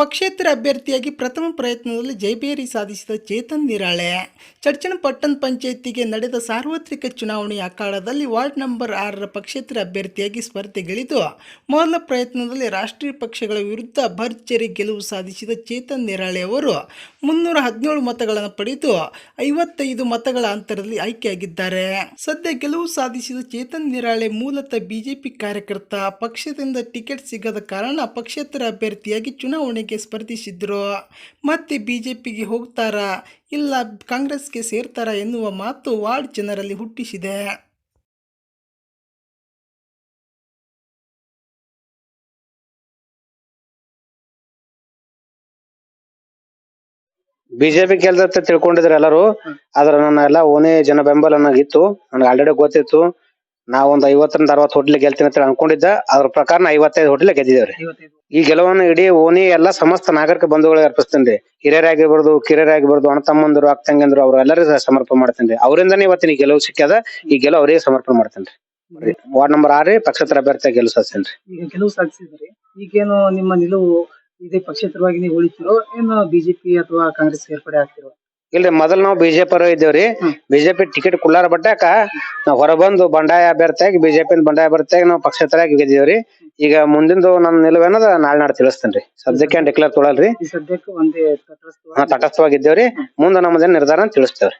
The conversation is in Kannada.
ಪಕ್ಷೇತರ ಅಭ್ಯರ್ಥಿಯಾಗಿ ಪ್ರಥಮ ಪ್ರಯತ್ನದಲ್ಲಿ ಜಯಭೇರಿ ಸಾಧಿಸಿದ ಚೇತನ್ ನಿರಾಳೆ. ಚಡ್ಚಣ ಪಟ್ಟಣ ಪಂಚಾಯತಿಗೆ ನಡೆದ ಸಾರ್ವತ್ರಿಕ ಚುನಾವಣೆಯ ಅಖಾಡದಲ್ಲಿ ವಾರ್ಡ್ ನಂಬರ್ ಆರರ ಪಕ್ಷೇತರ ಅಭ್ಯರ್ಥಿಯಾಗಿ ಸ್ಪರ್ಧೆಗಿಳಿದು, ಮೊದಲ ಪ್ರಯತ್ನದಲ್ಲಿ ರಾಷ್ಟ್ರೀಯ ಪಕ್ಷಗಳ ವಿರುದ್ಧ ಭರ್ಜರಿ ಗೆಲುವು ಸಾಧಿಸಿದ ಚೇತನ್ ನಿರಾಳೆ ಅವರು ಮುನ್ನೂರ ಹದಿನೇಳು ಮತಗಳನ್ನು ಪಡೆದು ಐವತ್ತೈದು ಮತಗಳ ಅಂತರದಲ್ಲಿ ಆಯ್ಕೆಯಾಗಿದ್ದಾರೆ. ಸದ್ಯ ಗೆಲುವು ಸಾಧಿಸಿದ ಚೇತನ್ ನಿರಾಳೆ ಮೂಲತಃ ಬಿಜೆಪಿ ಕಾರ್ಯಕರ್ತ. ಪಕ್ಷದಿಂದ ಟಿಕೆಟ್ ಸಿಗದ ಕಾರಣ ಪಕ್ಷೇತರ ಅಭ್ಯರ್ಥಿಯಾಗಿ ಚುನಾವಣೆಗೆ ಸ್ಪರ್ಧಿಸಿದ್ರು, ಮತ್ತೆ ಬಿಜೆಪಿಗೆ ಹೋಗ್ತಾರಾ, ಇಲ್ಲ ಕಾಂಗ್ರೆಸ್ಗೆ ಸೇರ್ತಾರಾ ಎನ್ನುವ ಮಾತು ವಾರ್ಡ್ ಜನರಲ್ಲಿ ಹುಟ್ಟಿಸಿದೆ. ಬಿಜೆಪಿ ಗೆಲ್ದತ್ತ ತಿಳ್ಕೊಂಡಿದ್ರು ಎಲ್ಲರೂ, ಆದ್ರೆ ನನ್ನ ಎಲ್ಲ ಓನೇ ಜನ ಬೆಂಬಲ ನನಗಿತ್ತು ನನಗೆ ಆಲ್ರೆಡಿ ಗೊತ್ತಿತ್ತು. ನಾ ಒಂದ್ ಐವತ್ತರಿಂದ ಅರವತ್ತು ಹೋಟ್ಲ್ ಗೆಲ್ತೀನಿ ಅಂತ ಅನ್ಕೊಂಡಿದ್ದ. ಅದ್ರ ಪ್ರಕಾರ ಐವತ್ತೈದು ಹೋಟ್ಲ್ ಗೆದ್ದಿದ್ದೇವ್ರಿ. ಈ ಗೆಲುವನ್ನು ಇಡೀ ಓಣಿ ಎಲ್ಲಾ ಸಮಸ್ತ ನಾಗರಿಕ ಬಂಧುಗಳಿಗೆ ಅರ್ಪಿಸ್ತೇನೆ ಹಿರಿಯರಾಗಿರ್ಬೋದು ಕಿರಿಯರಾಗಿರ್ಬೋದು ಅಣ್ಣ ತಮ್ಮಂದ್ರು ಅಕ್ಕ ತಂಗಂದ್ರು ಅವ್ರು ಎಲ್ಲರಿಗೂ ಸಮರ್ಪಣೆ ಮಾಡ್ತೇನೆ ಅವರಿಂದನೇ ಇವತ್ತಿನ ಗೆಲುವು ಸಿಕ್ಕದ ಈ ಗೆಲುವು ಅವರಿಗೆ ಸಮರ್ಪಣೆ ಮಾಡ್ತೇನೆ ವಾರ್ಡ್ ನಂಬರ್ ಆರು ಪಕ್ಷೇತರ ಅಭ್ಯರ್ಥಿ ಗೆಲುವು ಸಾಧಿಸ್ತೇನೆ ರೀ. ಗೆಲುವು ಸಾಧಿಸಿದ್ರಿ. ಈಗೇನು ನಿಮ್ಮ ನಿಲುವು ಇದೇ ಪಕ್ಷೇತರವಾಗಿ ನೀವು ಉಳಿತಿರೋ ಏನು ಬಿಜೆಪಿ ಅಥವಾ ಕಾಂಗ್ರೆಸ್ ಸೇರ್ಪಡೆ ಆಗ್ತಿರೋ? ಇಲ್ರಿ ಮೊದಲ್ ನಾವು ಬಿಜೆಪಿ ಅವರು ಇದ್ದೇವ್ರಿ. ಬಿಜೆಪಿ ಟಿಕೆಟ್ ಕುಲ್ಲಾರ ಬಟ್ಟಾಕ ನಾವ್ ಹೊರಬಂದು ಬಂಡಾಯ ಅಭ್ಯರ್ಥಿಯಾಗಿ ಬಿಜೆಪಿ ಬಂಡಾಯ ಅಭ್ಯರ್ಥಿಯಾಗಿ ನಾವು ಪಕ್ಷೇತರಾಗಿ ಗೆದ್ದೇವ್ರಿ ಈಗ ಮುಂದಿಂದು ನನ್ನ ನಿಲುವೇನದ ನಾಳೆ ನಾಡ್ ತಿಳಿಸ್ತೇನ್ರಿ ಸದ್ಯಕ್ಕೆ ಡಿಕ್ಲೇರ್ ತೊಳಲ್ರಿ. ಈ ಸದ್ಯಕ್ಕೆ ಒಂದೇ ತಟಸ್ಥವಾಗಿ ತಟಸ್ಥವಾಗಿದ್ದೇವ್ರಿ ಮುಂದೆ ನಮ್ದೇನ್ ನಿರ್ಧಾರ ಅಂತ ತಿಳಿಸ್ತೇವ್ರಿ.